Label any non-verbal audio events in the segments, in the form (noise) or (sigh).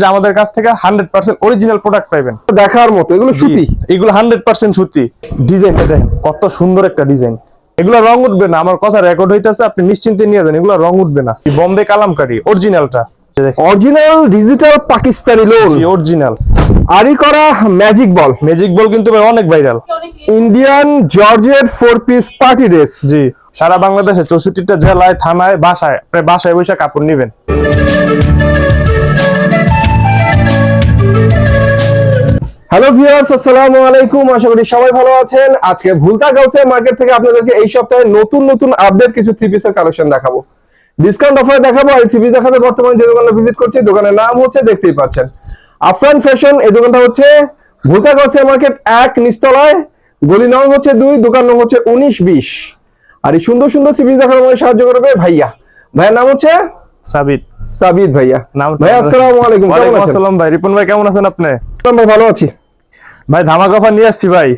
যে আমাদের কাছ থেকে হান্ড্রেড পার্সেন্ট অরিজিনাল প্রোডাক্ট পাইবেন। দেখার মতো এগুলো সুতি? এগুলো হান্ড্রেড পার্সেন্ট সুতি। ডিজাইনটা দেখেন কত সুন্দর একটা ডিজাইন এগুলো রং উঠবে না আমার কথা রেকর্ড হইতেছে আপনি নিশ্চিন্তে নিয়ে যান এগুলো রং উঠবে না। বোম্বে কালামকারি অরিজিনালটা original digital Pakistani lawn original আরি করা ম্যাজিক বল ম্যাজিক বল কিন্তু ভাই অনেক viral Indian georgette four piece party dress জি সারা বাংলাদেশে চৌষট্টিটা জেলায় থানায় বাসায় প্রায় বাসায় বসে কাপড় নিবেন। হ্যালো ভিউয়ার্স আসসালামু আলাইকুম আশা করি সবাই ভালো আছেন। আজকে ভুলতা গাউসের মার্কেট থেকে আপনাদেরকে এই সপ্তাহে নতুন নতুন আপডেট কিছু থ্রি পিসের কালেকশন দেখাবো। ডিসকাউন্ট অফার দেখাবো আর থ্রি পিস দেখাতে বর্তমানে যে দোকানে ভিজিট করছি দোকানের নাম হচ্ছে দেখতেই পাচ্ছেন। আফরান ফ্যাশন এই দোকানটা হচ্ছে ভুলতা গাউসের মার্কেট এক নিস্তলায় গলি নং হচ্ছে দুই দোকান নং হচ্ছে উনিশ বিশ। আর এই সুন্দর সুন্দর থ্রি পিস দেখার আমাকে সাহায্য করবে ভাইয়া। ভাইয়ার নাম হচ্ছে? সাবিত। সাবিদ ভাইয়া। ভাইয়া আসসালামু আলাইকুম ওয়ালাইকুম আসসালাম ভাই। রিপন ভাই কেমন আছেন আপনি? ভাই ভালো আছি? ভাই ধামাক অফার নিয়ে আসছি ভাই।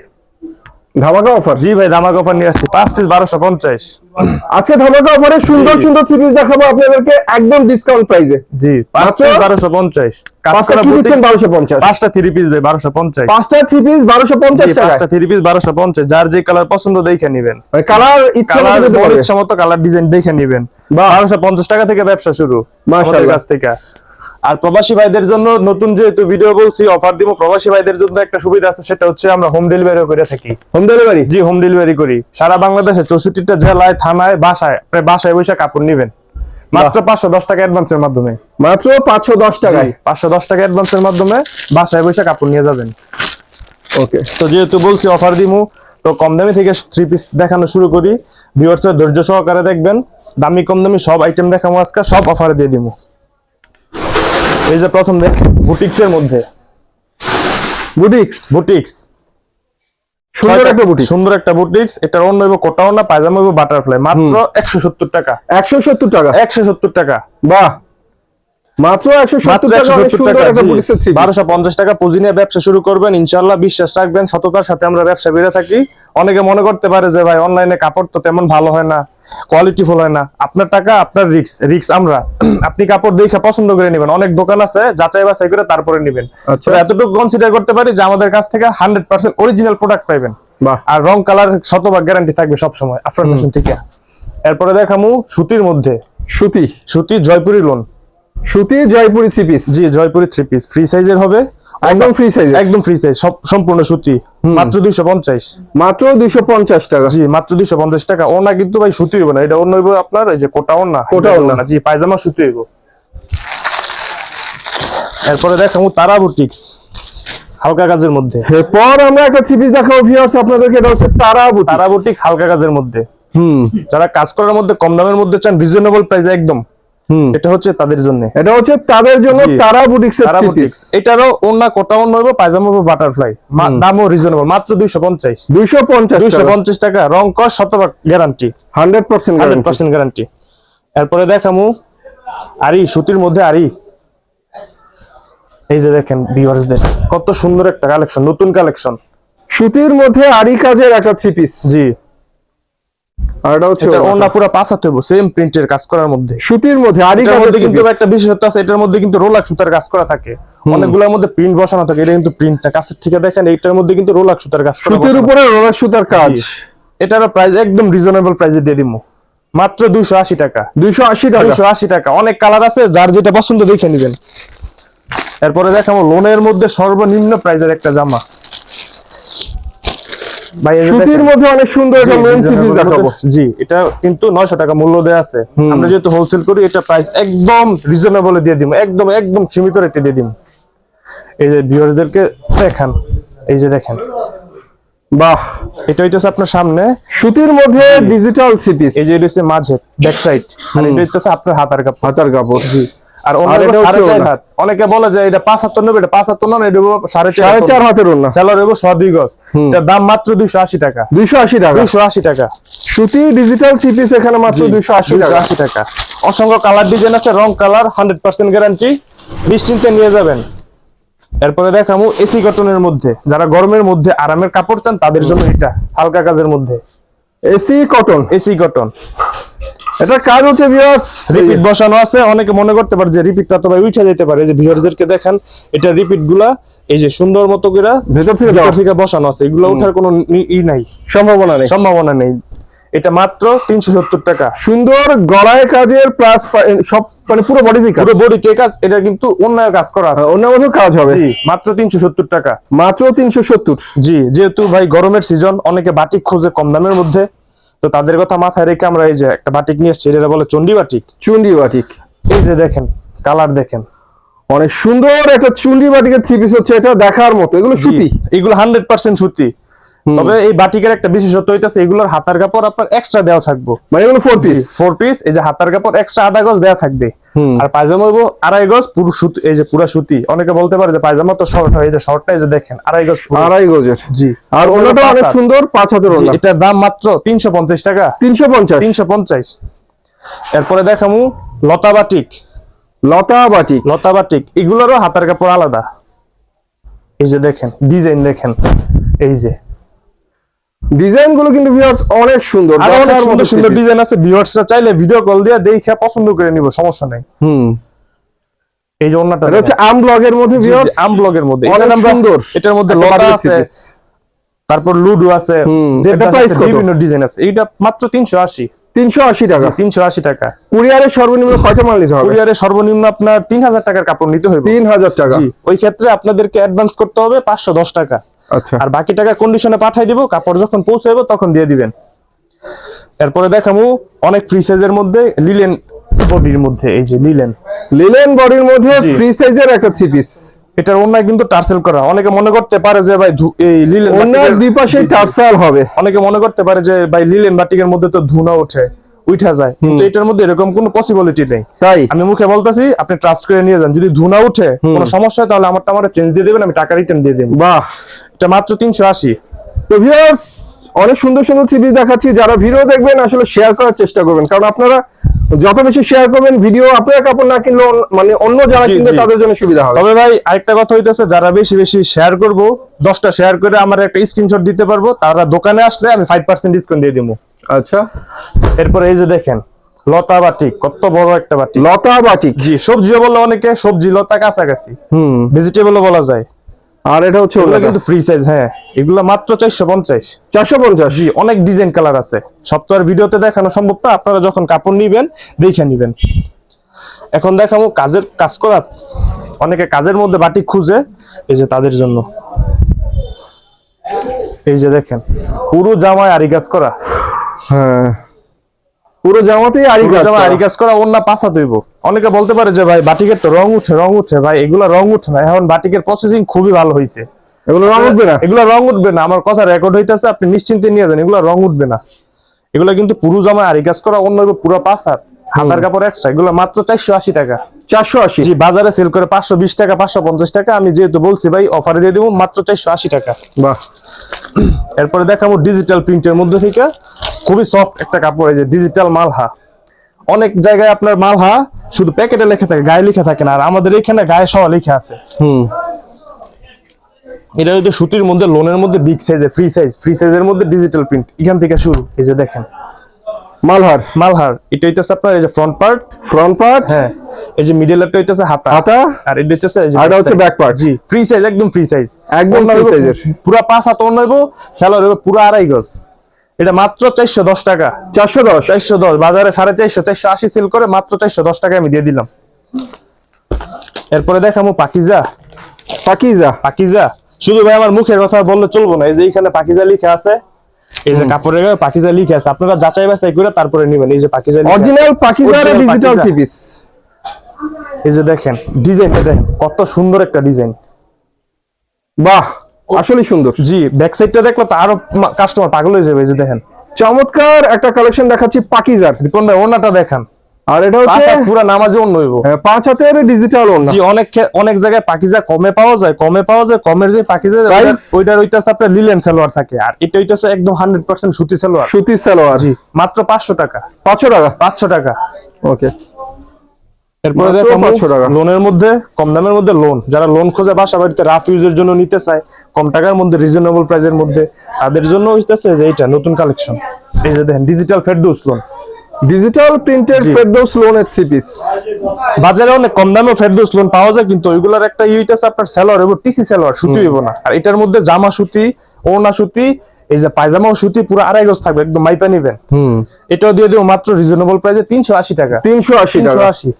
ধামাকা অফার জি ভাই ধামাক অফার নিয়ে আসছি। পাঁচ পিস বারোশো পঞ্চাশ। আজকে ধামাকা অফারে সুন্দর সুন্দর পিস দেখাবো আপনাদেরকে একদম ডিসকাউন্ট প্রাইসে জি পাঁচ পিস বারোশো পঞ্চাশ। পাঁচটা করা কি দিচ্ছেন বারোশো পঞ্চাশ? পাঁচটা থ্রি পিস ভাই বারোশো পঞ্চাশ। পাঁচটা থ্রি পিস বারোশো পঞ্চাশ পাঁচটা থ্রি পিস বারোশো পঞ্চাশ। যার যে কালার পছন্দ দেখে নিবেন। Colour colour. ইচ্ছা মতো কালার ডিজাইন দেখে নিবেন। বারোশো পঞ্চাশ টাকা থেকে ব্যবসা শুরু। আমাদের কাছ থেকে। আর প্রবাসী ভাইদের জন্য নতুন যেহেতু ভিডিও বলছি অফার দিব প্রবাসী ভাইদের জন্য একটা সুবিধা আছে সেটা হচ্ছে আমরা হোম ডেলিভারি করে থাকি। হোম ডেলিভারি জি হোম ডেলিভারি করি। সারা বাংলাদেশে চৌষট্টিটা জেলায় থানায় বাসায় প্রায় বাসায় বসে কাপড় নিবেন। মাত্র পাঁচশো দশ টাকা অ্যাডভান্সের মাধ্যমে। মাত্র পাঁচশো দশ টাকায়? পাঁচশো দশ টাকা অ্যাডভান্সের মাধ্যমে বাসায় বসে কাপড় নিয়ে যাবেন। ওকে। তো যেহেতু বলছি অফার দিমু তো কম দামি থেকে থ্রি পিস দেখানো শুরু করি। ভিউয়ার্সরা ধৈর্য সহকারে দেখবেন। দামি কম দামি সব আইটেম দেখাবো আজকে সব অফারে দিয়ে দিমু। এই যে প্রথম দেখ বুটিক্স এর মধ্যে। বুটিক্স? বুটিক্স। সুন্দর একটা বুটিক সুন্দর একটা বুটিক্স। এটা অন্য হইব কোটাও না পায়জামা হইব বাটারফ্লাই মাত্র একশো সত্তর টাকা। একশো সত্তর টাকা? একশো সত্তর টাকা। বাহ! মাত্র টাকা পুঁজি নিয়ে ব্যবসা শুরু করবেন বিশ্বাস রাখবেন সততার সাথে আমরা ব্যবসা বেড়ে থাকি। অনেকে মনে করতে পারে যে ভাই অনলাইনে কাপড় তো তেমন ভালো হয় না কোয়ালিটি ফুল হয় না। আপনার টাকা আপনার রিক্স রিক্স আমরা। (clears throat) আপনি কাপড় দেখে পছন্দ করে নেবেন। অনেক দোকান আছে যাচাই বাছাই করে তারপরে নেবেন। আচ্ছা। এতটুকু কনসিডার করতে পারি যে আমাদের কাছ থেকে হান্ড্রেড পার্সেন্ট অরিজিনাল প্রোডাক্ট পাইবেন। আর রং কালার শতভাগ গ্যারান্টি থাকবে সবসময় আফরান ফ্যাশন থেকে। এরপরে দেখামু সুতির মধ্যে। সুতি? সুতি জয়পুরি লোন সুতি জয়পুরি থ্রি পিস জি জয়পুরি থ্রি পিস ফ্রি সাইজের হবে। একদম ফ্রি সাইজ একদম ফ্রি সাইজ সম্পূর্ণ সুতি। মাত্র দুইশো পঞ্চাশ। মাত্র দুইশো পঞ্চাশ টাকা। জি মাত্র দুইশো পঞ্চাশ টাকা। ওনা কিন্তু ভাই সুতি না। এটা অন্য হইব আপনার এই যে কোটা ওনা কোটা ওড়না। জি পায়জামা সুতি হইব। এরপরে দেখাবো তারা বুটিক্স হালকা কাজের মধ্যে। এরপর আমরা একটা থ্রি পিস দেখাবো ভিউয়ার্স আপনাদেরকে। এটা হচ্ছে তারা বুটিক তারা বুটিক্স হালকা কাজের মধ্যে। হুম। যারা কাজ করার মধ্যে কম দামের মধ্যে চান রিজনেবল প্রাইসে একদম। এটা হচ্ছে তাদের জন্য। এটা হচ্ছে তাদের জন্য তারা বুটিক্স তারা বুটিক্স এটারও ওনা কোটা অন্য হইব পায়জামা হইব বাটারফ্লাই দামও রিজনেবল মাত্র দুইশো পঞ্চাশ। দুইশো পঞ্চাশ দুইশো পঞ্চাশ টাকা রং কস শতভাগ guarantee hundred percent hundred percent guarantee এরপরে দেখামু আরি সুতির মধ্যে আরি। এই যে দেখেন ভিউয়ার্সদের কত সুন্দর একটা কালেকশন নতুন কালেকশন সুতির মধ্যে আরি কাজের একটা থ্রি পিস জি। আর এটা হচ্ছে এটা ওনা পুরো পাঁচাতে হইব সেম প্রিন্টের কাজ করার মধ্যে। সুতির মধ্যে আরি এটার কাজের মধ্যে কিন্তু একটা বিশেষত্ব আছে এটার মধ্যে কিন্তু রোলাক সুতার কাজ করা থাকে। অনেকগুলোর মধ্যে প্রিন্ট বসানো থাকে এটা কিন্তু প্রিন্ট না। কাছের থেকে দেখেন এটার মধ্যে কিন্তু রোলাক সুতার কাজ করা সুতির উপরে রোলার সুতার কাজ। জি। প্রাইস একদম রিজনেবল প্রাইসে দিয়ে দিমু। মাত্র দুইশো আশি টাকা। দুইশো আশি টাকা। দুইশো আশি টাকা। অনেক কালার আছে যার যেটা পছন্দ দেখে নেবেন। এরপরে দেখাবো লোনের মধ্যে সর্বনিম্ন প্রাইজের একটা জামা। সুতির মধ্যে অনেক সুন্দর একটা জি, লোন থ্রি reasonable পিস দেখাবো। জি এটা কিন্তু নয়শো টাকা মূল্য দেওয়া আছে। আমরা যেহেতু হোলসেল করি এটা প্রাইস একদম রিজনেবল দিয়ে দিব একদম একদম সীমিত রেটে দিয়ে দিব এই যে ভিউয়ারদেরকে দেখান। এই যে দেখেন। বাহ এটা হইতেছে আপনার সামনে। সুতির মধ্যে ডিজিটাল থ্রি পিস এই যে মাঝে ব্যাক সাইড আর এটা আপনার হাতার কাপড়। হাতার কাপড়। জি। আর অন্য আর এটা হলো সাড়ে হচ্ছে চার ওড়না। হাত। অনেকে বলে যে এটা পাঁচ নেবে এটা পাঁচ হাত এটা সাড়ে সাড়ে চার হাতের ওড়না। সেলার হইব ছ দুই গজ। এটার দাম মাত্র দুইশো আশি টাকা। দুইশো আশি টাকা। দুইশো আশি টাকা। সুতি ডিজিটাল এখানে মাত্র দুইশো আশি টাকা। আশি টাকা। অসংখ্য কালার ডিজাইন আছে রং কালার হান্ড্রেড পার্সেন্ট গ্যারান্টি নিশ্চিন্তে নিয়ে যাবেন। এরপরে দেখামু এসি কটনের মধ্যে। যারা গরমের মধ্যে আরামের কাপড় চান তাদের জন্য এটা হালকা কাজের মধ্যে। এসি কটন এসি কটন এটা কাজ হচ্ছে ভিউয়ার্স রিপিট বসানো আছে। অনেকে মনে করতে পারে যে রিপিটটা তো ভাই উঠে যেতে পারে। এই যে ভিউয়ারদেরকে দেখেন এটা রিপিটগুলা এই যে সুন্দর মতো করে ভেতর থেকে ভেতর থেকে বসানো আছে। এগুলো ওঠার কোনো ই নাই। সম্ভাবনা নেই। সম্ভাবনা নেই। এটা মাত্র তিনশো সত্তর টাকা। সুন্দর গলায় কাজের প্লাস সব মানে পুরো বডি কাজ। পুরো বডিতে কাজ এটা কিন্তু অন্য কাজ করা আছে। অন্য মতো কাজ হবে। মাত্র তিনশো সত্তর টাকা। মাত্র তিনশো সত্তর। জি যেহেতু ভাই গরমের সিজন অনেকে বাটিক খোঁজে কম দামের মধ্যে। তো তাদের কথা মাথায় রেখে আমরা এই যে একটা বাটিক নিয়ে এসেছি এটা বলে চন্ডী বাটিক চুন্ডি বাটিক এই যে দেখেন কালার দেখেন। অনেক সুন্দর একটা চুন্ডি বাটিকের থ্রি পিস হচ্ছে এটা দেখার মতো। এগুলো সুতি? এগুলো হান্ড্রেড পার্সেন্ট সুতি। তবে এই বাটিকের একটা বিশেষত্ব হইতাছে এগুলোর হাতার কাপড় আপনার এক্সট্রা দেওয়া থাকব। মানে এগুলো ফোর পিস ফোর পিস এই যে হাতার কাপড় এক্সট্রা আধা গজ দেওয়া থাকবে। আর পায়জামা হইবো আড়াই গজ পুরো সুতি এই যে পুরা সুতি। অনেকে বলতে পারে যে পায়জামা তো শর্ট হয় এই যে শর্টটা এই যে দেখেন আড়াই গজ আড়াই গজের। জি। আর ওনাটা অনেক সুন্দর পাঁচ হাতের ওনা। এটার দাম মাত্র তিনশো পঞ্চাশ টাকা। তিনশো পঞ্চাশ। তিনশো পঞ্চাশ। এরপরে দেখামু লতা বাটিক। লতা বাটিক। লতা বাটিক এগুলোরও হাতার কাপড় আলাদা। এই যে দেখেন ডিজাইন দেখেন। এই যে ডিজাইনগুলো কিন্তু ভিউয়ার্স অনেক সুন্দর আরও অনেক সুন্দর সুন্দর ডিজাইন আছে ভিউয়ার্সরা চাইলে ভিডিও কল দিয়ে দেখে পছন্দ করে নিব সমস্যা নাই। হুম। এই এটা হচ্ছে আম ব্লগের মধ্যে ভিউয়ার্স আম ব্লগের মধ্যে। অনেক সুন্দর। এটার মধ্যে লতা আছে তারপর লুডু আছে এটা কত? বিভিন্ন ডিজাইন আছে। এইটা মাত্র তিনশো আশি। তিনশো আশি টাকা। তিনশো আশি টাকা। কুরিয়ারের সর্বনিম্ন কয়টা মাল নিতে হবে? কুরিয়ারে সর্বনিম্ন আপনার তিন হাজার টাকার কাপড় নিতে হবে তিন হাজার টাকা। ওই ক্ষেত্রে আপনাদেরকে অ্যাডভান্স করতে হবে পাঁচশো দশ টাকা। আচ্ছা। আর বাকি টাকা কন্ডিশনে পাঠাই দিব কাপড় যখন পৌঁছাবো তখন দিয়ে দিবেন। এরপরে দেখামু অনেক ফ্রি সাইজের মধ্যে লিলেন বডির মধ্যে এই যে লিলেন লিলেন বডির মধ্যে ফ্রি সাইজের একটা থ্রি পিস এটার অন্যায় কিন্তু টার্সেল করা। অনেকে মনে করতে পারে যে ভাই এই লিলেন অন্য দুই পাশে জি। হবে। অনেকে মনে করতে পারে যে ভাই লিলেন বাটিকের মধ্যে তো ধুনা ওঠে উঠা যায়। কিন্তু এটার মধ্যে এরকম কোনো পসিবিলিটি নেই। তাই? আমি মুখে বলতাছি আপনি ট্রাস্ট করে নিয়ে যান। যদি ধুনা উঠে কোনো সমস্যা তাহলে আমারটা আমার চেঞ্জ দিয়ে দেবেন আমি টাকা রিটার্ন দিয়ে দেবো। বাহ! এটা মাত্র তিনশো আশি। তো ভিউয়ার্স অনেক সুন্দর সুন্দর থ্রি দেখাচ্ছি। যারা ভিডিও দেখবেন আসলে শেয়ার করার চেষ্টা করবেন। কারণ আপনারা যত বেশি শেয়ার করবেন ভিডিও আপনারা কাপড় না কিনলে মানে অন্য যারা কিনবে তাদের জন্য সুবিধা হবে। তবে ভাই আরেকটা কথা হইতেছে যারা বেশি বেশি শেয়ার করব দশটা শেয়ার করে আমার একটা স্ক্রিনশট দিতে পারব তারা দোকানে আসলে আমি ফাইভ পার্সেন্ট ডিসকাউন্ট দিয়ে দিব আচ্ছা। এরপরে এই যে দেখেন লতা বাটিক কত বড় একটা বাটিক লতা বাটিক জি সবজিও বলে অনেকে সবজি লতা কাছাকাছি। হুম। ভেজিটেবলও বলা যায়। আর এটা হচ্ছে এগুলো কিন্তু ফ্রি সাইজ হ্যাঁ। এগুলো মাত্র চারশো পঞ্চাশ। চারশো পঞ্চাশ? জি অনেক ডিজাইন কালার আছে। সব তো আর ভিডিওতে দেখানো সম্ভব না আপনারা যখন কাপড় নিবেন দেখে নিবেন। এখন দেখাবো কাজের কাজ করা। অনেকে কাজের মধ্যে বাটিক খুঁজে এই যে তাদের জন্য। এই যে দেখেন পুরো জামায় আরি কাজ করা। হ্যাঁ। পুরো জামাতেই আরি কাজ করা। আরি কাজ করা অন্য পাশা দইব অনেকে বলতে পারে যে ভাই বাটিকের তো রং উঠে রং উঠে ভাই এগুলা রং উঠে না। এখন বাটিকের প্রসেসিং খুবই ভালো হয়েছে এগুলো রং উঠবে না। এগুলা রং উঠবে না। আমার কথা রেকর্ড হইতেছে আপনি নিশ্চিন্তে নিয়ে যান এগুলা রং উঠবে না। এগুলা কিন্তু পুরো জামা আরি কাজ করা অন্য পুরো হাত হাতার কাপড় এক্সট্রা এগুলো মাত্র চারশো আশি টাকা। চারশো আশি? জি বাজারে সেল করে পাঁচশো বিশ টাকা পাঁচশো পঞ্চাশ টাকা। আমি যেহেতু বলছি ভাই অফারে দিয়ে দেবো মাত্র চারশো আশি টাকা। বাহ। এরপরে দেখাবো ডিজিটাল প্রিন্টের মধ্যে থেকে। খুবই সফট একটা কাপড় এই যে ডিজিটাল মালহা। অনেক জায়গায় আপনার মালহা শুধু প্যাকেটে লেখা থাকে গায়ে লেখা থাকে না। আর আমাদের এখানে গায়ে সহ লেখা আছে। হুম। এটা যদি সুতির মধ্যে লোনের মধ্যে বিগ সাইজে ফ্রি সাইজ ফ্রি সাইজের মধ্যে ডিজিটাল প্রিন্ট এখান থেকে শুরু এই যে দেখেন। মালহার? মালহার। এটা হইতেছে আপনার এই যে ফ্রন্ট পার্ট ফ্রন্ট পার্ট হ্যাঁ। এই যে মিডল এরটা হইতেছে হাতা। হাতা? আর এটা হইতেছে এই যে আর হচ্ছে back part। জি ফ্রি সাইজ একদম ফ্রি সাইজ একদম size এর। পুরা পাঁচ হাত অন্য হইব স্যালার হইব পুরা আড়াই গজ। এটা মাত্র চারশো দশ টাকা। চারশো দশ চারশো দশ বাজারে সাড়ে চারশো চারশো আশি সেল করে মাত্র চারশো দশ টাকা আমি দিয়ে দিলাম। এরপরে দেখামো পাকিজা। পাকিজা? পাকিজা। শুধু ভাই আমার মুখের কথা বললে চলবো না এই যে এখানে পাকিজা লিখা আছে এই যে কাপড়ের গায়ে পাকিজা লিখে আছে আপনারা যাচাই বাছাই করে তারপরে নেবেন এই যে পাকিজা অরিজিনাল পাকিজার Original digital Pakiza. Three piece এই যে দেখেন ডিজাইনটা দেখেন কত সুন্দর একটা ডিজাইন। বাহ! আসলে সুন্দর। জি ব্যাক সাইডটা দেখলে তো আরও কাস্টমার পাগল হয়ে যাবে এই যে দেখেন। চমৎকার একটা কালেকশন দেখাচ্ছি পাকিজার রিপন ভাই ওনাটা দেখান। আর এটা হচ্ছে হাত পুরা নামাজে অন্য হইব। আহ, পাঁচ হাতের ডিজিটাল ওনা জি অনেক অনেক জায়গায় পাকিজা কমে পাওয়া যায় কমে পাওয়া যায় কমের যে পাকিজা? ওইটার হইতাছে আপনার লিলেন সালোয়ার থাকে। আর এটা হইতাছে একদম হান্ড্রেড পার্সেন্ট সুতি সালোয়ার। সুতি সালোয়ার। জি মাত্র পাঁচশো টাকা। পাঁচশো টাকা? পাঁচশো টাকা। ওকে এরপরে দেখো 500 টাকা। লোনের মধ্যে কম দামের মধ্যে লোন যারা লোন খোঁজে বাসা বাড়িতে রাফ ইউজের জন্য নিতে চায় কম টাকার মধ্যে রিজনেবল প্রাইসের মধ্যে তাদের জন্য হইতেছে যে এইটা নতুন কালেকশন এই যে দেখেন digital Ferdous lawn digital printed. Ferdous লোনের থ্রি পিস বাজারে অনেক কম দামে ফেরদৌস লোন পাওয়া যায় কিন্তু ওইগুলোর একটা ই হইতেছে আপনার সেলর এবং টিসি সেলর সুতি হইব না। আর এটার মধ্যে জামা সুতি ওড়না সুতি এই যে পায়জামা সুতি পুরো আড়াই গজ থাকবে একদম মাইপা নিবেন। হুম। এটাও দিয়ে দেবো মাত্র রিজনেবল প্রাইসে তিনশো আশি টাকা। তিনশো আশি তিনশো আশি।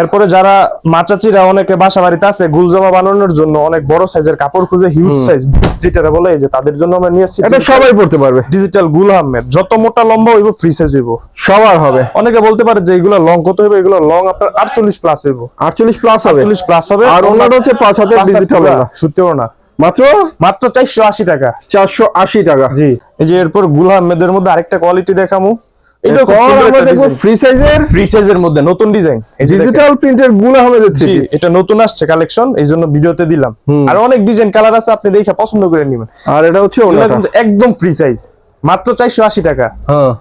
এরপরে যারা মাচাচিরা অনেকে বাসা বাড়িতে আছে গুলজামা বানানোর জন্য অনেক বড় সাইজের কাপড় খুঁজে হিউজ সাইজ যেটা বলে এই যে তাদের জন্য আমরা নিয়ে আসছি এটা সবাই পড়তে পারবে। ডিজিটাল গুল আহমেদ। যত মোটা লম্বা হইব ফ্রি সাইজ হইব। সবার হবে। অনেকে বলতে পারে যে এগুলো লং কত হইবে এগুলো লং আপনার আটচল্লিশ প্লাস হইব। আটচল্লিশ প্লাস হবে। আটচল্লিশ প্লাস হবে। আর অন্যটা হচ্ছে পাঁচ হাতের ডিজিটাল সত্যিও না। মাত্র? মাত্র চারশো আশি টাকা। চারশো আশি টাকা। জি। এই যে এরপর গুল আহমেদের মধ্যে আরেকটা কোয়ালিটি দেখামু। এটা এরপর আমরা দেখব ফ্রি সাইজের ফ্রি সাইজের মধ্যে নতুন ডিজাইন ডিজিটাল প্রিন্টের গুল আহমেদের থ্রি এটা নতুন আসছে কালেকশন এই ভিডিওতে দিলাম। আর অনেক ডিজাইন কালার আছে আপনি দেখে পছন্দ করে নেবেন। আর এটা হচ্ছে একদম ফ্রি সাইজ মাত্র চারশো আশি টাকা। হ্যাঁ।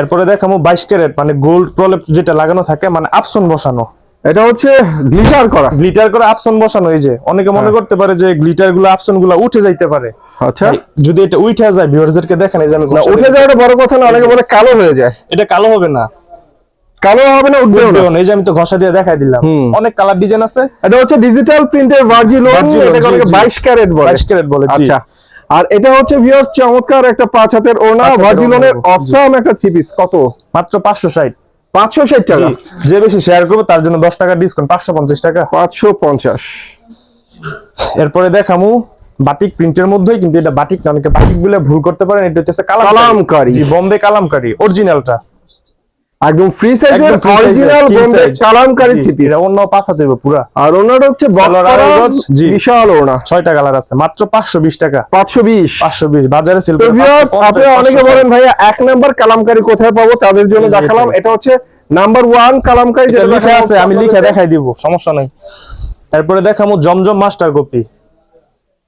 এরপরে দেখাবো বাইশ ক্যারেট মানে গোল্ড প্রলেপ যেটা লাগানো থাকে মানে আপসন বসানো। এটা হচ্ছে গ্লিটার করা। গ্লিটার করে আপসন বসানো এই যে। অনেকে মনে করতে পারে যে গ্লিটারগুলো আপসনগুলো উঠে যাইতে পারে। আচ্ছা। যদি এটা উঠে যায় ভিউয়ারদেরকে দেখেন এই না উঠে যাওয়াটা বড় কথা না অনেকে বলে কালো হয়ে যায়। এটা কালো হবে না। কালো হবে না উঠবেও না। এই যে আমি তো ঘষা দিয়ে দেখাই দিলাম। অনেক কালার ডিজাইন আছে। এটা হচ্ছে ডিজিটাল প্রিন্টের এটাকে জি। 22 ক্যারেট বলে। 22 ক্যারেট বলে, আচ্ছা। আর এটা হচ্ছে ভিউয়ার্স চমৎকার একটা পাঁচ হাতের ওনা জি। অসাম একটা থ্রি পিস কত? মাত্র পাঁচশো ষাট। 560 টাকা। যে বেশি শেয়ার করবে তার জন্য দশ টাকা ডিসকাউন্ট পাঁচশো পঞ্চাশ টাকা। 550 এরপরে দেখামু। বাটিক প্রিন্টের মধ্যেই কিন্তু এটা বাটিক না অনেকে বাটিক বলে ভুল করতে পারেন এটা হচ্ছে কালামকারী। জি বোম্বে কালামকারী অরিজিনালটা একদম ফ্রি সাইজের অরিজিনাল বোম্বে। কালামকারী জি, এটা অন্য পাঁচা দেবে পুরা। আর ওনাটা হচ্ছে জি। বিশাল ওনা ছয়টা কালার আছে মাত্র পাঁচশো বিশ টাকা। 520 পাঁচশো বিশ বাজারে সেল আপনারা অনেকে বলেন ভাইয়া এক নাম্বার কালামকারী কোথায় পাবো? তাদের জন্য দেখালাম এটা হচ্ছে নাম্বার ওয়ান কালামকারী যেটা লিখা আছে আমি লিখে দেখাই দিব সমস্যা নাই। তারপরে দেখামু জমজম মাস্টার কপি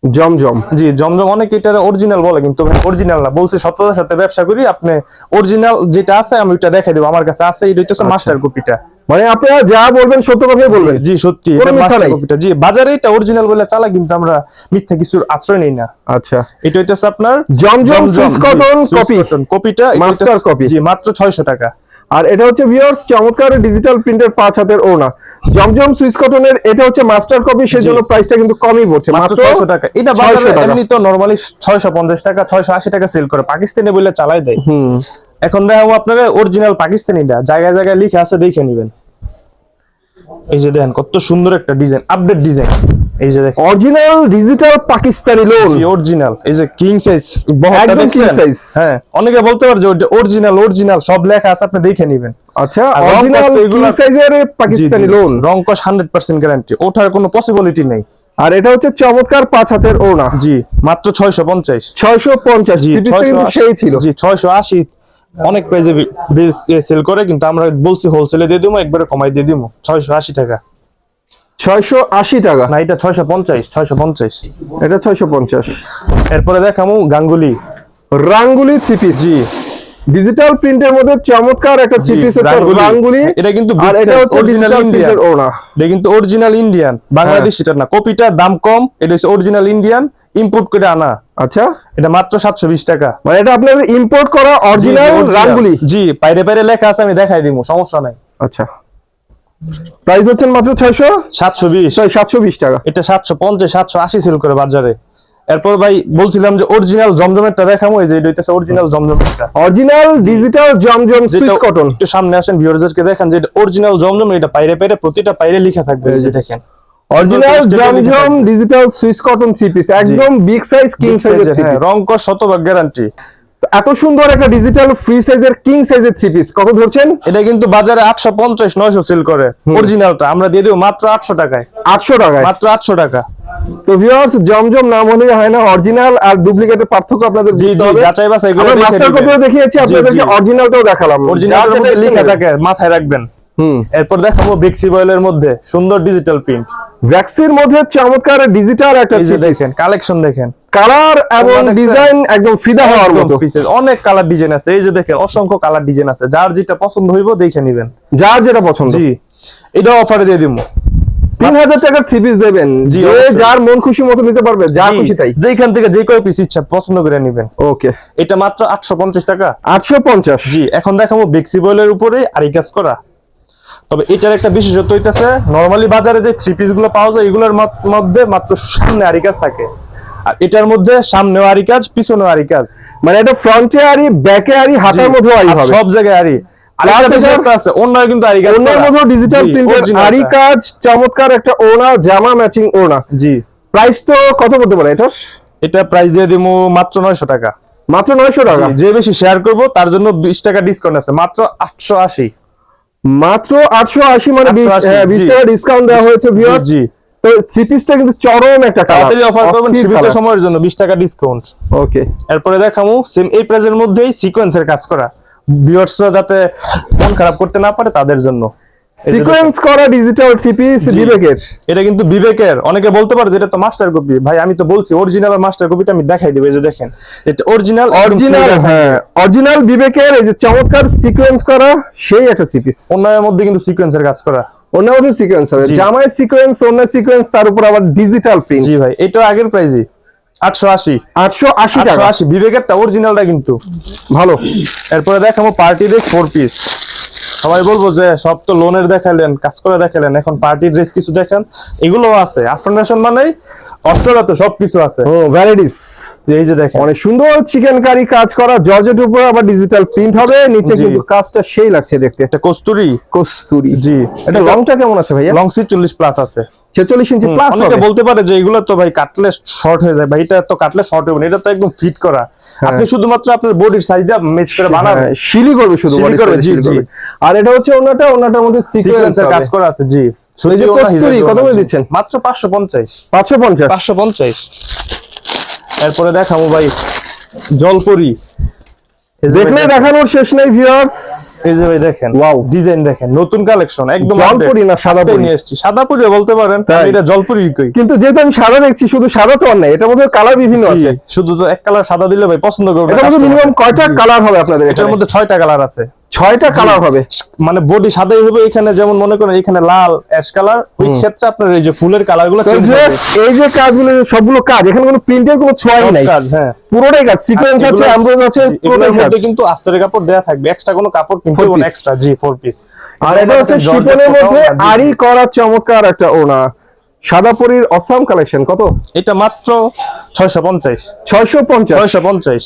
জমজম। জি জমজম অনেকে এটা অরিজিনাল বলে কিন্তু অরিজিনাল না। বলছে সত্যতার সাথে ব্যবসা করি আপনি অরিজিনাল যেটা আছে আমি ওইটা দেখাই দেবো। আমার কাছে আছে এটা হচ্ছে মাস্টার কপিটা মানে আপনারা যা বলবেন সত্য কথাই বলবেন। জি সত্যি এটা মাস্টার কপিটা জি বাজারে এটা অরিজিনাল বলে চালা কিন্তু আমরা মিথ্যা কিছুর আশ্রয় নেই না। আচ্ছা। এটা হইতেছে আপনার জমজম সুইস কটন কপি কপিটা Master copy। জি মাত্র 600 টাকা। আর এটা হচ্ছে ভিউয়ার্স চমৎকার ডিজিটাল প্রিন্টের পাঁচ হাতের ওনা জমজম সুইস কটনের এটা হচ্ছে মাস্টার কপি সেজন্য প্রাইসটা কিন্তু কমই পড়ছে। মাত্র মাত্র 600 টাকা। এটা বাজারে এমনি তো নরমালি 650 টাকা 680 টাকা সেল করে। পাকিস্তানি বলে চালাই দেয়। হুম। এখন দেখাবো আপনারা অরিজিনাল পাকিস্তানিটা জায়গায় জায়গায় লিখে আছে দেখে নেবেন। এই যে দেখেন কত সুন্দর একটা ডিজাইন আপডেট ডিজাইন এই যে দেখেন। Original digital Pakistani lawn original এই যে কিং সাইজ বহরটা king দেখছেন হ্যাঁ অনেকে বলতে পারে যে অরিজিনাল অরিজিনাল সব লেখা আছে আপনি দেখে নেবেন। আচ্ছা অরিজিনাল কিং সাইজের পাকিস্তানি লোন রং কস হান্ড্রেড পার্সেন্ট গ্যারান্টি ওঠার কোনো পসিবিলিটি নেই। আর এটা হচ্ছে চমৎকার পাঁচ হাতের ওনা জি মাত্র ছয়শো পঞ্চাশ। ছয়শো পঞ্চাশ। জি কিন্তু সেই ছিল। জি ছয়শো আশি। অনেক পেজে সেল করে কিন্তু আমরা বলছি হোলসেলে দিয়ে দিব একবারে কমাই দিয়ে দিব। ছয়শো আশি টাকা। ছয়শো আশি টাকা। না এটা ছয়শো পঞ্চাশ ছয়শো পঞ্চাশ। এটা ছয়শো পঞ্চাশ। এরপরে দেখামু গাঙ্গুলি। রাঙ্গুলি থ্রি জি। ডিজিটাল প্রিন্টের মধ্যে চমৎকার একটা জি, রাঙ্গুলি। এটা কিন্তু আর big এটা হচ্ছে original ডিজিটাল ওনা এটা কিন্তু অরিজিনাল ইন্ডিয়ান বাংলাদেশ এটা না। কপিটা দাম কম এটা হচ্ছে অরিজিনাল ইন্ডিয়ান ইম্পোর্ট করে আনা। আচ্ছা। এটা মাত্র সাতশো বিশ টাকা। মানে এটা আপনাদের ইম্পোর্ট করা অরিজিনাল। রাঙ্গুলি। জি বাইরে বাইরে লেখা আছে আমি দেখাই দিব সমস্যা নাই। আচ্ছা। প্রাইস হচ্ছে মাত্র ছয়শো? সাতশো বিশ। ছয় সাতশো বিশ টাকা। এটা সাতশো পঞ্চাশ সাতশো আশি সেল করে বাজারে। এরপর ভাই বলছিলাম যে অরিজিনাল জমজমেরটা দেখাবো এই যে এটা হইতেছে original জমজমেরটা। Original digital Zamzam Swiss cotton একটু সামনে আসেন ভিউয়ারদেরকে দেখেন যে অরিজিনাল জমজম এটা বাইরে বাইরে প্রতিটা বাইরে লেখা থাকবে এই যে দেখেন। Original Zamzam digital Swiss cotton three piece একদম বিগ সাইজ কিং সাইজের হ্যাঁ, রং কর শতভাগ গ্যারান্টি এত সুন্দর একটা ডিজিটাল ফ্রি সাইজের কিং সাইজের থ্রি পিস কত ধরছেন? এটা কিন্তু বাজারে আটশো পঞ্চাশ নয়শো সেল করে। অরিজিনালটা আমরা দিয়ে দেবো মাত্র আটশো টাকায়। আটশো টাকায়। মাত্র আটশো টাকা। তো ভিউয়ার্স জমজম নাম হলেই হয় না অরিজিনাল আর ডুপ্লিকেটের পার্থক্য আপনাদের জি জি যাচাই বাছাই করে মাস্টার কপিও দেখিয়েছি আপনাদেরকে অরিজিনালটাও দেখালাম। অরিজিনালের মধ্যে লেখা থাকে মাথায় রাখবেন। হুম। এরপর দেখাবো বেক্সি বয়েলের মধ্যে সুন্দর ডিজিটাল প্রিন্ট ভ্যাক্সির মধ্যে চমৎকার ডিজিটাল একটা দেখেন কালেকশন দেখেন। কালার এবং ডিজাইন একদম ফিদা হওয়ার মতো। অনেক কালার ডিজাইন আছে। এই যে দেখেন অসংখ্য কালার ডিজাইন আছে। যার যেটা পছন্দ হইব দেখে নিবেন। যার যেটা পছন্দ। জি। এটা অফারে দিয়ে দিব তিন হাজার টাকার থ্রি পিস দেবেন। যে যার মন খুশি মতো নিতে পারবে যা খুশি তাই। যেখান থেকে যে কয় পিস ইচ্ছা পছন্দ করে নিবেন। ওকে। এটা মাত্র আটশো পঞ্চাশ টাকা। আটশো পঞ্চাশ। জি এখন দেখাবো বেক্সিবলের উপরে আরি কাজ করা। তবে এটার একটা বিশেষত্ব হইতাছে নরমালি বাজারে যে থ্রি পিসগুলো পাওয়া যায় এগুলোর মধ্যে মাত্র সামনে আরি কাজ থাকে। আর এটার মধ্যে সামনেও আরি কাজ পিছনেও আরি কাজ। মানে এটা ফ্রন্টে আরি ব্যাকে আরি হাতের জি, মধ্যে আরি হবে। সব জায়গায় আরি চমৎকার একটা ওনা জামা ম্যাচিং ওনা জি। প্রাইস তো কত করতে পারে এটা এটা প্রাইস দিয়ে দিমু মাত্র নয়শো টাকা। মাত্র নয়শো টাকা? যে বেশি শেয়ার করব তার জন্য বিশ টাকা ডিসকাউন্ট আছে মাত্র আটশো আশি। মাত্র আটশো আশি মানে বিশ 880, হ্যাঁ। টাকা ডিসকাউন্ট দেওয়া হয়েছে জি তো থ্রি পিসটা কিন্তু চরম একটা তাড়াতাড়ি অফার করবেন সীমিত সময়ের জন্য বিশ টাকা ডিসকাউন্ট ওকে এরপরে দেখামু সেম এই প্রাইজের মধ্যেই সিকোয়েন্সের কাজ করা। ভিউয়ার্সরা যাতে মন খারাপ করতে না পারে তাদের জন্য। সিকোয়েন্স করা ডিজিটাল বিবেকের। এটা কিন্তু বিবেকের। অনেকে বলতে পারে যে এটা তো মাস্টার কপি ভাই আমি তো বলছি অরিজিনাল আর মাস্টার কপিটা আমি দেখাই দেবো এই যে দেখেন। এটা অরিজিনাল অরিজিনাল হ্যাঁ অরিজিনাল বিবেকের এই যে চমৎকার সিকোয়েন্স করা সেই একটা থ্রি পিস অন্যের মধ্যে কিন্তু সিকোয়েন্সের কাজ করা। অন্য মধ্যে সিকোয়েন্স হবে জামায় সিকোয়েন্স অন্য সিকোয়েন্স তার উপর আবার ডিজিটাল প্রিন্ট জি ভাই এটা আগের প্রাইজই আটশো আশি। আটশো আশি আটশো টাকা আশি। বিবেকেরটা অরিজিনালটা কিন্তু। ভালো। এরপরে দেখাবো পার্টি ড্রেস পিস সবাই বলব যে সব তো লোনের দেখালেন কাজ করে দেখালেন। এখন পার্টি ড্রেস কিছু দেখেন। এগুলো আছে। মানেই অষ্টরাতে সবকিছু আছে। ও ভ্যারাইটিস এই যে দেখেন। অনেক সুন্দর চিকেন কারি কাজ করা জর্জেট উপর আবার ডিজিটাল প্রিন্ট হবে নিচে কিন্তু কাজটা সেই লাগছে দেখতে। এটা কস্তুরি। কস্তুরি। জি। এটা লংটা কেমন আছে ভাইয়া? লং প্লাস আছে। ছেচল্লিশ ইঞ্চি প্লাস অনেকে বলতে পারে যে এগুলো তো ভাই কাটলে শর্ট হয়ে যায়। ভাই এটা তো কাটলে শর্ট হবে না এটা তো একদম ফিট করা। আপনি শুধুমাত্র আপনার বডির সাইজ দিয়ে ম্যাচ করে বানাবেন। শিলি করবে শুধু করবে, জি, জি। আর এটা হচ্ছে ওনাটা ওনাটার মধ্যে সিকোয়েন্স সিকোয়েন্সের কাজ করা আছে জি। যে কস্তুরি, কত করে দিচ্ছেন? মাত্র পাঁচশো পঞ্চাশ। পাঁচশো পঞ্চাশ? পাঁচশো পঞ্চাশ। এরপরে দেখাবো ভাই জলপরি। দেখলে দেখানোর শেষ নেই ভিউয়ার্স এই যে ভাই দেখেন Wow. ডিজাইন দেখেন নতুন কালেকশন একদম জলপরি না সাদা পরি? নিয়ে এসেছি। সাদা পরি বলতে পারেন এটা জলপরি কই? কিন্তু যেহেতু আমি সাদা দেখছি শুধু সাদা তো আর নাই এটার মধ্যে কালার বিভিন্ন আছে। শুধু তো এক কালার সাদা দিলে ভাই পছন্দ করবে এটার মধ্যে। মিনিমাম কয়টা কালার হবে আপনাদের এটার এটার মধ্যে ছয়টা কালার আছে। ছয়টা কালার হবে। মানে বডি সাদাই হবে এখানে যেমন মনে করেন এখানে লাল অ্যাশ কালার ওই ক্ষেত্রে আপনার এই যে ফুলের কালারগুলো এই যে কাজগুলো সবগুলো কাজ এখানে কোনো প্রিন্টের কোনো ছোঁয়াই নাই। কাজ হ্যাঁ। পুরোটাই কাজ সিকোয়েন্স আছে অ্যামব্রোজ আছে পুরোটাই মধ্যে কিন্তু আস্তরের কাপড় দেয়া থাকবে এক্সট্রা কোনো কাপড় কিনতে হবে এক্সট্রা জি ফোর পিস আর এটা হচ্ছে শিপনের মধ্যে আরি করা চমৎকার একটা ওনা সাদা পরির অসাম কালেকশন কত? এটা মাত্র ছয়শো পঞ্চাশ। ছয়শো পঞ্চাশ। ছয়শো পঞ্চাশ।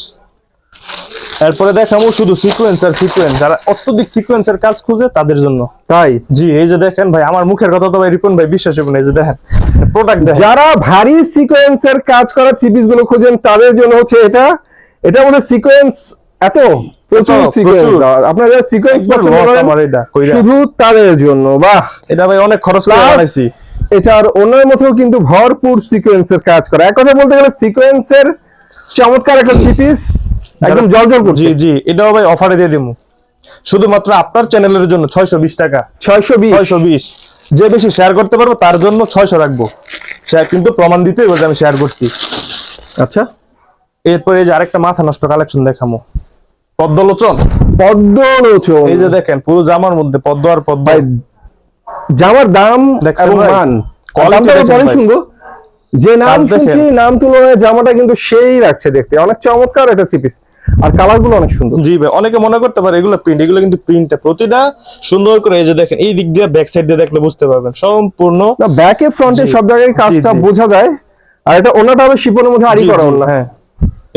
এরপরে দেখাবো শুধু সিকোয়েন্স আর সিকোয়েন্স যারা অত্যধিক সিকোয়েন্সের কাজ খুঁজে তাদের জন্য। তাই? জি এই যে দেখেন ভাই আমার মুখের কথা তো ভাই রিপন ভাই বিশ্বাস হবে না এই যে দেখেন প্রোডাক্ট দেখেন। যারা ভারী সিকোয়েন্সের কাজ করা থ্রিপিসগুলো খোঁজেন তাদের জন্য হচ্ছে এটা এটা সিকোয়েন্স এত। শুধু তাদের জন্য বাহ! এটা ভাই অনেক খরচ করে Plus, বানাইছি। এটার অন্যের মতো কিন্তু ভরপুর সিকোয়েন্সের কাজ করা। এক কথা বলতে গেলে সিকোয়েন্সের চমৎকার একটা থ্রিপিস একদম জল জল করছে। জি জি এটাও ভাই অফারে দিয়ে দিমু। শুধুমাত্র আপনার চ্যানেলের জন্য ছয়শো বিশ টাকা। ছয়শো বিশ? ছয়শো বিশ। যে বেশি শেয়ার করতে পারব তার জন্য ছয়শো রাখব। কিন্তু প্রমাণ দিতে যে আমি শেয়ার করছি। আচ্ছা। এরপরে এই যে আরেকটা মাথা নষ্ট কালেকশন দেখামো। পদ্মলোচন। পদ্মলোচন। এই যে দেখেন পুরো জামার মধ্যে পদ্ম আর পদ্ম। ভাই জামার দাম এবং? মান। দামটা পরে। শুনব। যে নাম। শুনছি নাম তুলনায় জামাটা কিন্তু সেই লাগছে দেখতে। অনেক চমৎকার একটা সিপিস আর কালারগুলো অনেক সুন্দর। জি ভাই অনেকে মনে করতে পারে এগুলো প্রিন্ট এগুলো কিন্তু প্রিন্টে প্রতিটা সুন্দর করে এই যে দেখেন এই দিক দিয়ে ব্যাক সাইড দিয়ে দেখলে বুঝতে পারবেন। সম্পূর্ণ না ব্যাকে ফ্রন্টে সব জায়গায় কাজটা বোঝা যায়। আর এটা ওনাটা হবে শিপনের মধ্যে আড়ি করা ওনা হ্যাঁ।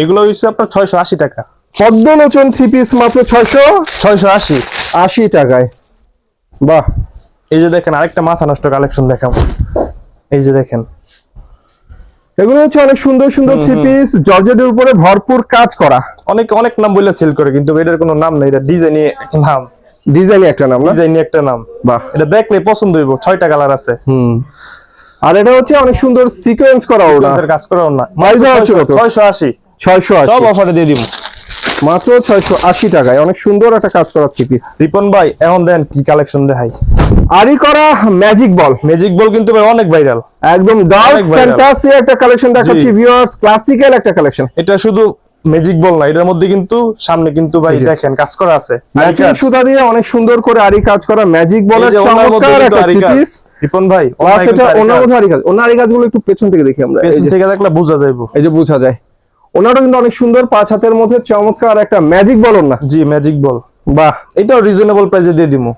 এগুলো হচ্ছে আপনার ছয়শো আশি টাকা। পদ্মলোচন থ্রি পিস মাত্র ছয়শো ছয়শো আশি। আশি টাকায়। বাহ। এই যে দেখেন আরেকটা মাথা নষ্ট কালেকশন দেখাবো। এই যে দেখেন এগুলো হচ্ছে অনেক সুন্দর সুন্দর থ্রি পিস জর্জেটের উপরে ভরপুর কাজ করা। অনেক অনেক নাম বলে সেল করে কিন্তু এটার কোনো নাম নেই এটা ডিজাইনই একটা নাম। ডিজাইন একটা নাম ডিজাইনি ডিজাইনই একটা নাম। বাহ। এটা দেখলে পছন্দ হইব ছয়টা কালার আছে। হুম। আর এটা হচ্ছে অনেক সুন্দর সিকোয়েন্স করা ওটা কাজ করা না কত? ছয়শো আশি। সব অফারে দিয়ে দিব। মাত্র ছয়শো আশি টাকায়। অনেক সুন্দর একটা কাজ করা থ্রি পিস রিপন ভাই এখন দেন কি কালেকশন দেখাই। আরি করা ম্যাজিক বল ম্যাজিক বল কিন্তু ভাই অনেক ভাইরাল একদম ডার্ক ফ্যান্টাসি একটা কালেকশন দেখাচ্ছি ভিউয়ার্স ক্লাসিক্যাল একটা কালেকশন এটা শুধু ম্যাজিক বল না এটার মধ্যে কিন্তু সামনে কিন্তু ভাই দেখেন কাজ করা আছে। ম্যাচিং সুতা দিয়ে অনেক সুন্দর করে আরি কাজ করা ম্যাজিক বলের চমৎকার একটা পিস রিপন ভাই এটা অন্য আরি কাজ। অন্য আরি কাজগুলো একটু পেছন থেকে দেখি আমরা। পেছন থেকে দেখলে বোঝা যাইবো এই যে বোঝা যায়। ওনাটা কিন্তু অনেক সুন্দর পাঁচ হাতের মধ্যে চমৎকার একটা ম্যাজিক বলুন না জি ম্যাজিক বল বাহ। এটাও রিজনেবল প্রাইসে দিয়ে দিমু।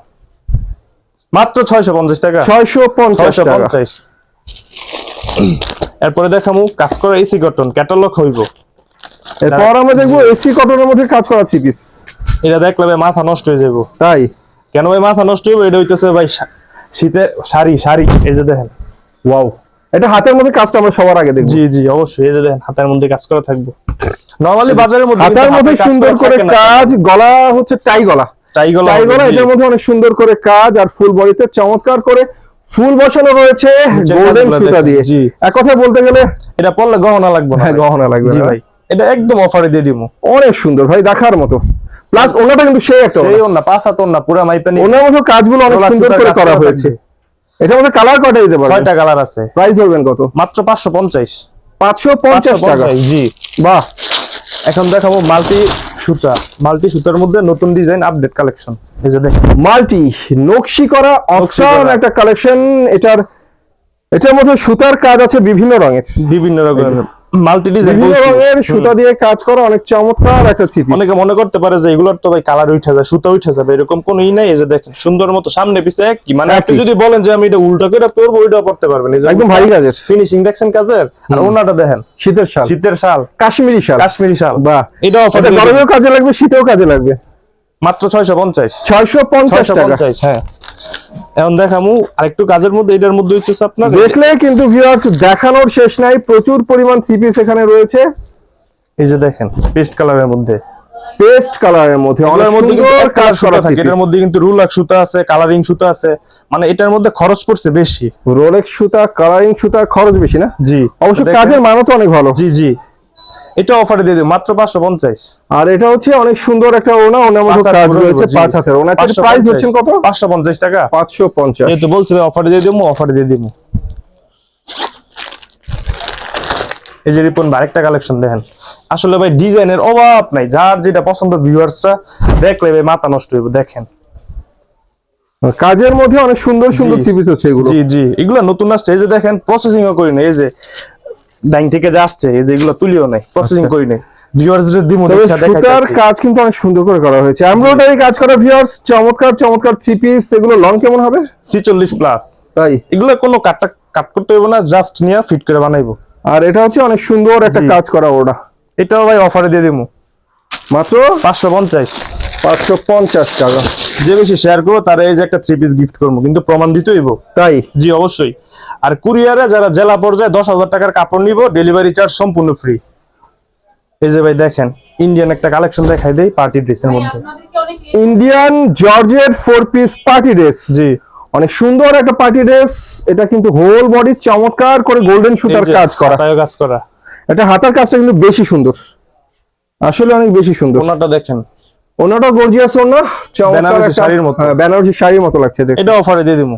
মাত্র ছয়শো পঞ্চাশ টাকা? ছয়শো পঞ্চাশ ছয়শো টাকা পঞ্চাশ। এরপরে দেখামু কাজ করা এসি কটন ক্যাটালগ হইব। এরপর আমরা দেখব এসি কটনের মধ্যে কাজ করা থ্রি পিস এটা দেখলে ভাই মাথা নষ্ট হয়ে যাব তাই? কেন ভাই মাথা নষ্ট হইব? এটা হইতেছে ভাই শীতে শাড়ি শাড়ি এই যে দেখেন। ওয়াও এটা হাতের মধ্যে কাজটা আমরা সবার আগে দেখব। জি জি অবশ্যই। এই যে দেখেন হাতের মধ্যে কাজ করা থাকবে। নরমালি বাজারের মধ্যে হাতের মধ্যে সুন্দর করে কাজ গলা হচ্ছে টাই গলা। টাই গলা টাই গলা এটার মধ্যে অনেক সুন্দর করে কাজ আর ফুল বডিতে চমৎকার করে ফুল বসানো রয়েছে গোল্ডেন সুতা দিয়ে। জি। এক কথায় বলতে গেলে এটা পড়লে গহনা লাগবে না হ্যাঁ। গহনা লাগবে জি না। ভাই এটা একদম অফারে দিয়ে দিমু অনেক সুন্দর ভাই দেখার মতো। প্লাস ওনাটা কিন্তু সেই একটা সেই ওনা পাঁচ হাত ওনা পুরা মাইপানি ওনার মতো কাজগুলো অনেক সুন্দর করা করা হয়েছে। এটার মধ্যে কালার কটা দিতে পারবেন ছয়টা কালার আছে। প্রাইস ধরবেন কত? মাত্র পাঁচশো পঞ্চাশ। পাঁচশো পঞ্চাশ টাকা। জি। বাহ। এখন দেখাবো মাল্টি সুতা মাল্টি সুতার মধ্যে নতুন ডিজাইন আপডেট কালেকশন এই যে দেখেন। মাল্টি নকশি করা অপশন একটা কালেকশন এটার এটার মধ্যে সুতার কাজ আছে বিভিন্ন রঙের। বিভিন্ন রকমের মাল্টি ডিজাইন রঙের সুতা দিয়ে কাজ করা অনেক চমৎকার একটা সিপি অনেকে মনে করতে পারে যে এগুলোর তো ভাই কালার উঠে যায় সুতা উঠে যাবে এরকম কোনোই নাই এই যে দেখেন সুন্দর মতো সামনে পিছে কি মানে আপনি যদি বলেন যে আমি এটা উল্টা করে পরবো ওইটাও পড়তে পারবেন। একদম ভারী কাজের। ফিনিশিং দেখছেন কাজের? আর ওনাটা দেখেন। শীতের শাল। শীতের শাল। কাশ্মীরি শাল। কাশ্মীরি শাল। বাহ। এটা অফার গরমেও কাজে লাগবে শীতেও কাজে লাগবে। মাত্র ছয়শো পঞ্চাশ। ছয়শো পঞ্চাশ ছয়শো টাকা পঞ্চাশ হ্যাঁ। এখন দেখামু আরেকটু কাজের মধ্যে এটার মধ্যে হচ্ছে আপনার দেখলে কিন্তু ভিউয়ার্স দেখানোর শেষ নাই প্রচুর পরিমাণ এখানে রয়েছে। এই যে দেখেন পেস্ট কালারের মধ্যে। পেস্ট কালারের মধ্যে অনেক এটার মধ্যে কিন্তু কাজ করা সুতা থাকে এটার মধ্যে কিন্তু রুলাক সুতা আছে কালারিং সুতা আছে মানে এটার মধ্যে খরচ পড়ছে বেশি। রোলেক্স সুতা কালারিং সুতা খরচ বেশি না? জি। অবশ্য কাজের মানও তো অনেক ভালো। জি জি। এটা অফারে দিয়ে দিই মাত্র পাঁচশো পঞ্চাশ। আর এটা হচ্ছে অনেক সুন্দর একটা ওনা ওনার মধ্যে কাজ রয়েছে পাঁচ হাতের ওনার প্রাইস হচ্ছেন কত? পাঁচশো পঞ্চাশ টাকা। পাঁচশো পঞ্চাশ। যেহেতু বলছি অফারে দিয়ে দিবো অফারে দিয়ে দিবো। এই যে রিপন আরেকটা কালেকশন দেখেন। আসলে ভাই ডিজাইনের অভাব নাই। যার যেটা পছন্দ ভিউয়ার্সরা দেখলে ভাই মাথা নষ্ট হইব দেখেন। কাজের মধ্যে অনেক সুন্দর সুন্দর। থ্রি হচ্ছে এগুলো। জি জি। এগুলো নতুন আসছে এই যে দেখেন প্রসেসিং ও করি না এই যে ব্যাংক থেকে যে আসছে এই যে এগুলো তুলিও নাই প্রসেসিং করি নাই। দিমু সুতার কাজ কিন্তু অনেক সুন্দর করে করা হয়েছে। এমব্রয়ডারি কাজ করা ভিউয়ার্স চমৎকার চমৎকার থ্রি পিস এগুলো লং কেমন হবে? ছিচল্লিশ প্লাস তাই? এগুলো কোনো কাটটা কাট করতে হবে না জাস্ট নিয়ে ফিট করে বানাইবো। আর এটা হচ্ছে অনেক সুন্দর একটা কাজ করা ওটা এটাও ভাই অফারে দিয়ে দিবো মাত্র? পাঁচশো পঞ্চাশ। পাঁচশো পঞ্চাশ টাকা। যে বেশি শেয়ার করব তারা এই যে একটা থ্রি পিস গিফট করব কিন্তু প্রমাণ দিতে হইব। তাই? জি অবশ্যই। আর কুরিয়ারে যারা জেলা পর্যায়ে দশ হাজার টাকার কাপড় নিব ডেলিভারি চার্জ সম্পূর্ণ ফ্রি এই যে ভাই দেখেন ইন্ডিয়ান একটা কালেকশন দেখাই দেই পার্টি ড্রেসের মধ্যে। Indian georgette four piece party dress জি। অনেক সুন্দর একটা পার্টি ড্রেস এটা কিন্তু হোল বডি চমৎকার করে গোল্ডেন সুতার কাজ করা। কাজ করা। এটা হাতার কাজটা কিন্তু বেশি সুন্দর। আসলে অনেক বেশি সুন্দর। ওনাটা দেখেন। ওনাটা গর্জিয়াস ওনা। চমৎকার শাড়ির মতো। হ্যাঁ, বেনারসি শাড়ির মতো লাগছে এটা অফারে দিয়ে দিব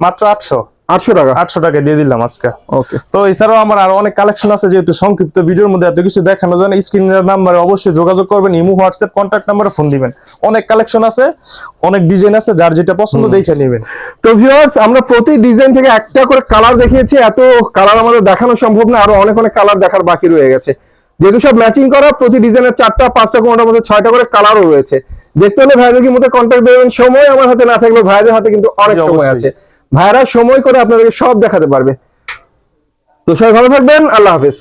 মাত্র আটশো। আটশো টাকা? আটশো টাকা দিয়ে দিলাম আজকে। ওকে তো এছাড়াও আমার আরও অনেক কালেকশন আছে যেহেতু সংক্ষিপ্ত ভিডিওর মধ্যে এত কিছু দেখানো যায় স্ক্রিনের নাম্বারে অবশ্যই যোগাযোগ করবেন ইমো হোয়াটসঅ্যাপ কন্ট্যাক্ট নাম্বারে ফোন দিবেন। অনেক কালেকশন আছে অনেক ডিজাইন আছে যার যেটা পছন্দ দেখে নেবেন। তো ভিউয়ার্স আমরা প্রতি ডিজাইন থেকে একটা করে কালার দেখিয়েছি এত কালার আমাদের দেখানো সম্ভব না আরও অনেক অনেক কালার দেখার বাকি রয়ে গেছে। যেহেতু সব ম্যাচিং করা প্রতি ডিজাইনের চারটা পাঁচটা কোনোটার মধ্যে ছয়টা করে কালারও রয়েছে। দেখতে হলে ভাইদের মধ্যে কন্ট্যাক্ট দেবেন সময় আমার হাতে না থাকলে ভাইদের হাতে কিন্তু অনেক সময় আছে। ভাইরা সময় করে আপনাদেরকে সব দেখাতে পারবে। তো সবাই ভালো থাকবেন আল্লাহ হাফেজ।